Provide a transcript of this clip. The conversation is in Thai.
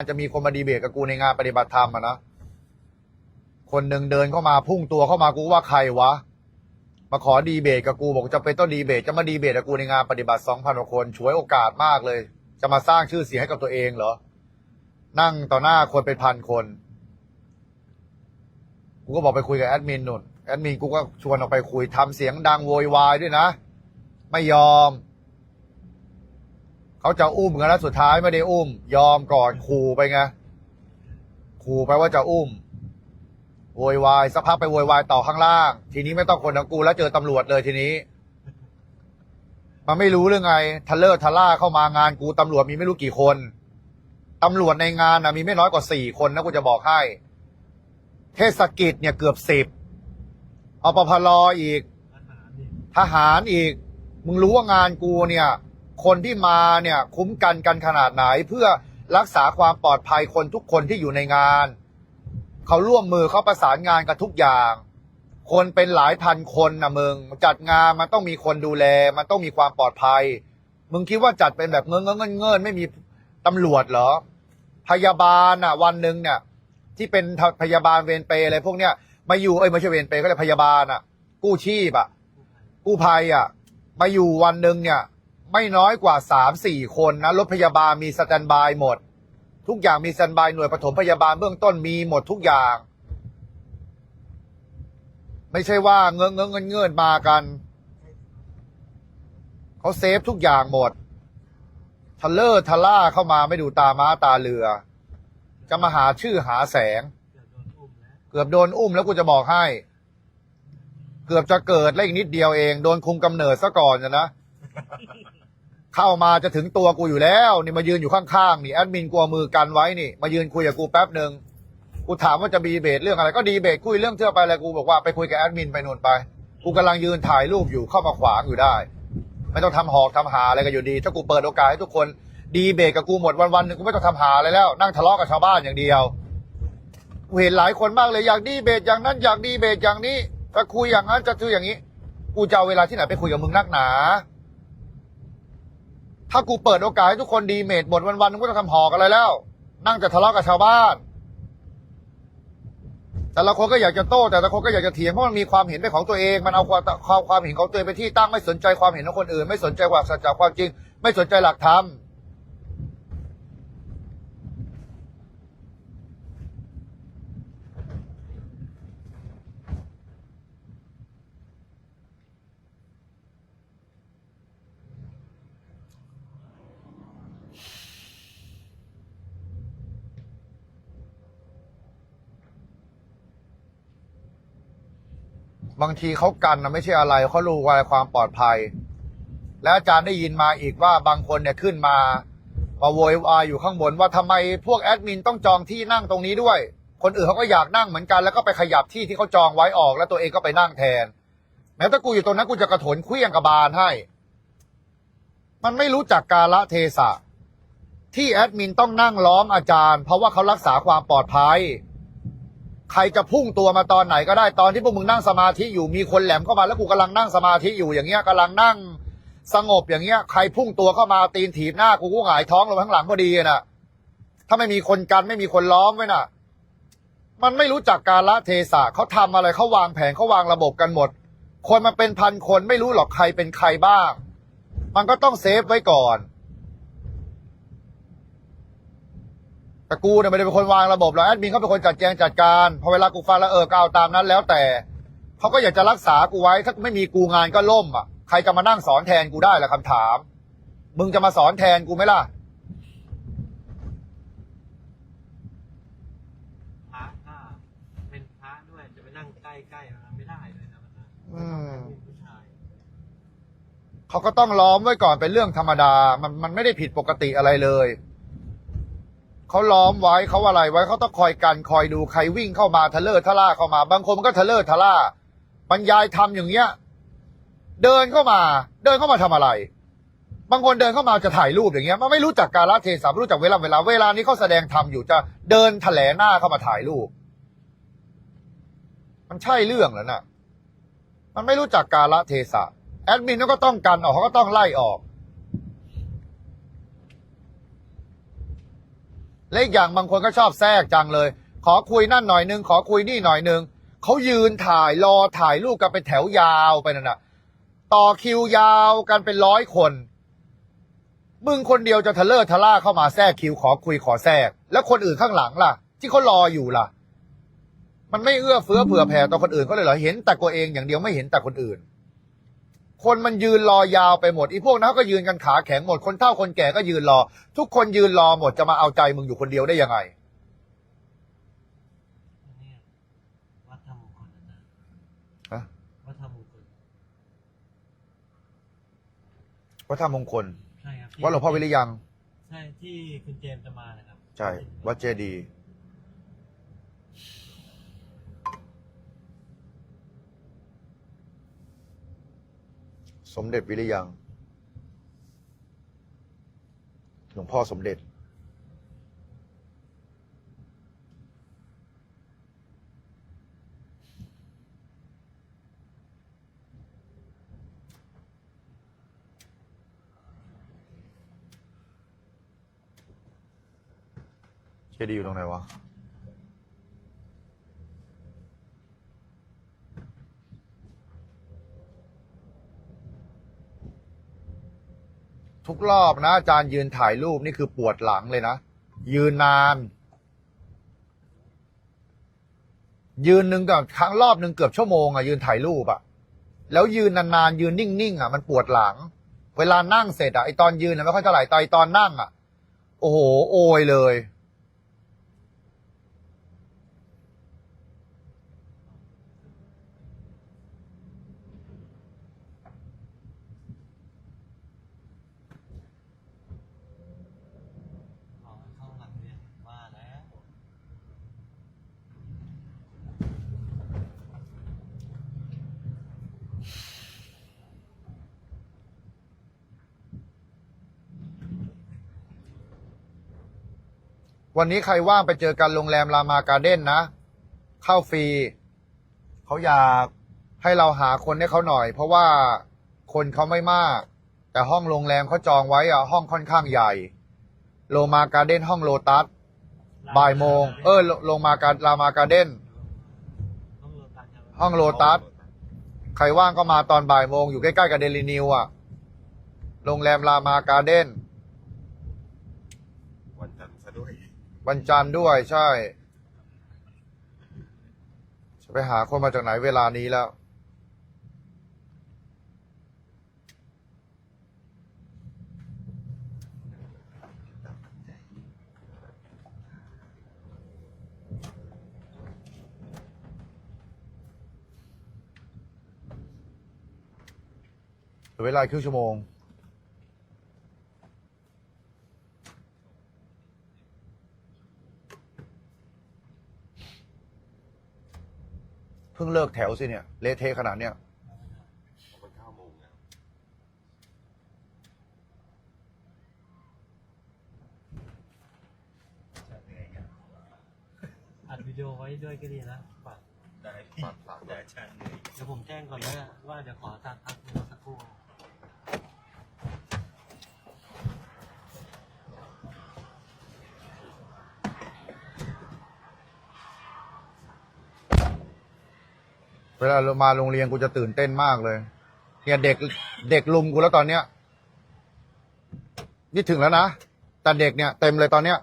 จะมีคนมาดีเบตกับกูในงานปฏิบัติธรรมอะนะ คนหนึ่งเดินเข้ามาพุ่งตัวเข้ามากูว่าใครวะ มาขอดีเบตกับกูบอกจะเป็นต้องดีเบต จะมาดีเบตกับกูในงานปฏิบัติสองพันกว่าคนฉวยโอกาสมากเลย จะมาสร้างชื่อเสียงให้กับตัวเองเหรอ นั่งต่อหน้าคนเป็นพันคน กูก็บอกไปคุยกับแอดมินนุ่น แอดมินกูก็ชวนออกไปคุยทำเสียงดังโวยวายด้วยนะ ไม่ยอม เขาจะอุ้มกันแล้วสุดท้ายไม่ได้อุ้ม ยอมก่อนขู่ไปไงขู่ไปว่าจะอุ้มโวยวายสักพักไปโวยวายต่อข้างล่าง ทีนี้ไม่ต้องคนของกูแล้วเจอตำรวจเลยทีนี้ มันไม่รู้เรื่องไงทะเลอร์ทะล่าเข้ามางานกูตำรวจมีไม่รู้กี่คนตำรวจในงานนะมีไม่น้อยกว่าสี่คนนะกูจะบอกให้ เทศกิจเนี่ยเกือบสิบอปพลอีก ทหารอีก มึงรู้ว่างานกูเนี่ย คนที่มาเนี่ยคุ้มกันกันขนาดไหนเพื่อรักษาความปลอดภัยคนทุกคนที่อยู่ในงาน เขาร่วมมือเขาประสานงานกันทุกอย่าง คนเป็นหลายพันคนนะมึง จัดงานมันต้องมีคนดูแล มันต้องมีความปลอดภัย มึงคิดว่าจัดเป็นแบบเงินเงินเงินเงินไม่มีตำรวจเหรอ พยาบาลอะ วันหนึ่งเนี่ย ที่เป็นพยาบาลเวรเปย์อะไรพวกเนี้ยมาอยู่เอ้ยไม่ใช่เวรเปย์ก็เลยพยาบาลอะ กู้ชีพอะกู้ภัยอะ มาอยู่วันหนึ่งเนี่ย ไม่น้อยกว่าสามสี่คนนะรถพยาบาลมีสแตนบายหมด ทุกอย่างมีสแตนบายหน่วยปฐมพยาบาลเบื้องต้นมีหมดทุกอย่าง ไม่ใช่ว่าเงินเงินเงินเงินมากันเขาเซฟทุกอย่างหมดทะเลอร์ทะล่าเข้ามาไม่ดูตาม้าตาเรือ จะมาหาชื่อหาแสง เกือบโดนอุ้มแล้วกูจะบอกให้ เกือบจะเกิดแล้วอีกนิดเดียวเอง โดนคุมกำเนิดซะก่อนนะ เข้ามาจะถึงตัวกูอยู่แล้ว นี่มายืนอยู่ข้างๆนี่แอดมินกลัวมือกันไว้นี่ มายืนคุยกับกูแป๊บหนึ่งกูถามว่าจะดีเบตเรื่องอะไรก็ดีเบตคุยเรื่องเทื่อไปเลยกูบอกว่าไปคุยกับแอดมินไปนู่นไปกูกำลังยืนถ่ายรูปอยู่เข้ามาขวางอยู่ได้ ไม่ต้องทำหอกทำหาอะไรกันอยู่ดี ถ้ากูเปิดโอกาสให้ทุกคนดีเบตกับกูหมดวันๆหนึ่งกูไม่ต้องทำหาอะไรแล้ว นั่งทะเลาะกับชาวบ้านอย่างเดียวกูเห็นหลายคนมากเลยอยากดีเบตอย่างนั้นอยากดีเบตอย่างนี้จะคุยอย่างนั้นจะคืออย่างนี้ กูจะเอาเวลาที่ไหนไปคุยกับมึงนักหนา ถ้ากูเปิดโอกาสให้ทุกคนดีเมดหมดวันๆนึงก็จะทำหอกอะไรแล้ว นั่งจะทะเลาะกับชาวบ้าน แต่ละคนก็อยากจะโต้ แต่ละคนก็อยากจะเถียงเพราะมันมีความเห็นเป็นของตัวเอง มันเอาความความความเห็นของตัวเองเป็นที่ตั้งไม่สนใจความเห็นของคนอื่น ไม่สนใจความสัจจะความจริง ไม่สนใจหลักธรรม บางทีเขากันนะไม่ใช่อะไรเขารู้ว่าความปลอดภัย และอาจารย์ได้ยินมาอีกว่าบางคนเนี่ยขึ้นมามาโวยวายอยู่ข้างบนว่าทำไมพวกแอดมินต้องจองที่นั่งตรงนี้ด้วย คนอื่นเขาก็อยากนั่งเหมือนกันแล้วก็ไปขยับที่ที่เขาจองไว้ออก แล้วตัวเองก็ไปนั่งแทนแม้ถ้ากูอยู่ตรงนั้นกูจะกระโถนเคลี้ยงกระบาลให้ มันไม่รู้จักกาละเทศะที่แอดมินต้องนั่งล้อมอาจารย์ เพราะว่าเขารักษาความปลอดภัย ใครจะพุ่งตัวมาตอนไหนก็ได้ตอนที่พวกมึงนั่งสมาธิอยู่มีคนแหลมเข้ามาแล้วกูกำลังนั่งสมาธิอยู่อย่างเงี้ยกำลังนั่งสงบอย่างเงี้ยใครพุ่งตัวเข้ามาตีนถีบหน้ากูกูหงายท้องลงข้างหลังพอดีน่ะ ถ้าไม่มีคนกันไม่มีคนล้อมไว้น่ะ มันไม่รู้จักการละเทศะเขาทำอะไรเขาวางแผนเขาวางระบบกันหมด คนมันเป็นพันคนไม่รู้หรอกใครเป็นใครบ้าง มันก็ต้องเซฟไว้ก่อน แต่กูเนี่ยไม่ได้เป็นคนวางระบบหรอกแอดมินเขาเป็นคนจัดแจงจัดการพอเวลากูฟังแล้วเออก็เอาตามนั้นแล้วแต่เขาก็อยากจะรักษากูไว้ ถ้าไม่มีกูงานก็ล่มอะใครจะมานั่งสอนแทนกูได้ล่ะคำถาม มึงจะมาสอนแทนกูไหมล่ะพระถ้าเป็นพระด้วยจะไปนั่งใกล้ๆมันไม่ได้เลยนะมันนะอืมเป็นผู้ชายเขาก็ต้องล้อมไว้ก่อนเป็นเรื่องธรรมดา มันมันไม่ได้ผิดปกติอะไรเลย เขาล้อมไว้เขาอะไรไว้เขาต้องคอยกันคอยดูใครวิ่งเข้ามาทะเลอร์ทะล่าเข้ามา บางคนมันก็ทะเลอร์ทะล่าบรรยายทำอย่างเงี้ย เดินเข้ามา เดินเข้ามาทำอะไร บางคนเดินเข้ามาจะถ่ายรูปอย่างเงี้ยมันไม่รู้จักกาลเทศะไม่รู้จักเวลาเวลาเวลานี้เขาแสดงธรรมอยู่จะเดินแถลหน้าเข้ามาถ่ายรูป มันใช่เรื่องแล้วน่ะ มันไม่รู้จักกาลเทศะแอดมินเขาก็ต้องกันออกเขาก็ต้องไล่ออก และอีกอย่างบางคนก็ชอบแทรกจังเลย ขอคุยนั่นหน่อยนึง ขอคุยนี่หน่อยนึงเขายืนถ่ายรอถ่ายรูปกันเป็นแถวยาวไปนั่นน่ะ ต่อคิวยาวกันเป็นร้อยคน มึงคนเดียวจะทะเลอร์ทะล่าเข้ามาแทรกคิวขอคุยขอแทรก แล้วคนอื่นข้างหลังล่ะ ที่เขารออยู่ล่ะ มันไม่เอื้อเฟื้อเผื่อแผ่ต่อคนอื่นเขาเลยเหรอเห็นแต่ตัวเองอย่างเดียวไม่เห็นแต่คนอื่น คนมันยืนรอยาวไปหมดอีพวกนั้นก็ยืนกันขาแข็งหมดคนเฒ่าคนแก่ก็ยืนรอ ทุกคนยืนรอหมดจะมาเอาใจมึงอยู่คนเดียวได้ยังไงเนี่ยวัดธรรมมงคลอาจารย์ฮะวัดธรรมมงคลวัดธรรมมงคลใช่ครับที่วัดหลวงพ่อวิริยัง ใช่ที่คุณเจมส์จะมานะครับ ใช่ วัดเจดีย์ส มเด็จวิริยัง หลวงพ่อสมเด็จ เจดีย์อยู่ตรงไหนวะ ทุกรอบนะอาจารย์ยืนถ่ายรูปนี่คือปวดหลังเลยนะ ยืนนาน ยืนหนึ่งกับครั้งรอบหนึ่งเกือบชั่วโมงอะยืนถ่ายรูปอะแล้วยืนนานๆยืนนิ่งๆอะมันปวดหลัง เวลานั่งเสร็จอะไอตอนยืนอะไม่ค่อยเท่าไหร่แต่ไอตอนนั่งอะโอ้โหโอยเลย ขอเข้าหลังเรียนมาแล้ว วันนี้ใครว่างไปเจอกันโรงแรมรามาการ์เด้นนะ เข้าฟรี เขาอยากให้เราหาคนให้เขาหน่อย เพราะว่าคนเขาไม่มาก แต่ห้องโรงแรมเขาจองไว้อะห้องค่อนข้างใหญ่ โลมาการ์เด้นห้องโลตัสบ่ายโมง เออโลมาการรามาการ์เด้นห้องโลตัสใครว่างก็มาตอนบ่ายโมงอยู่ใกล้ๆกับเดลินิวอะโรงแรมรามาการ์เด้นจันทร์ซะด้วย วันจันทร์ด้วยใช่ จะไปหาคนมาจากไหนเวลานี้แล้ว เวลาครึ่งชั่วโมง พิ่งเลิกแถวสิเนี่ย เละเทะขนาดเนี้ยมันเก้าโมงแล้วอัดวิดีโอไว้ด้วยก็ดีนะฝากได้ฝากฝากได้ใช่เดี๋ยวผมแจ้งก่อนนะว่าเดี๋ยวขอตัดพักสักครู่ เวลามาโรงเรียนกูจะตื่นเต้นมากเลย เนี่ยเด็กเด็กลุมกูแล้วตอนเนี้ย นี่ถึงแล้วนะแต่เด็กเนี่ยเต็มเลยตอนเนี้ย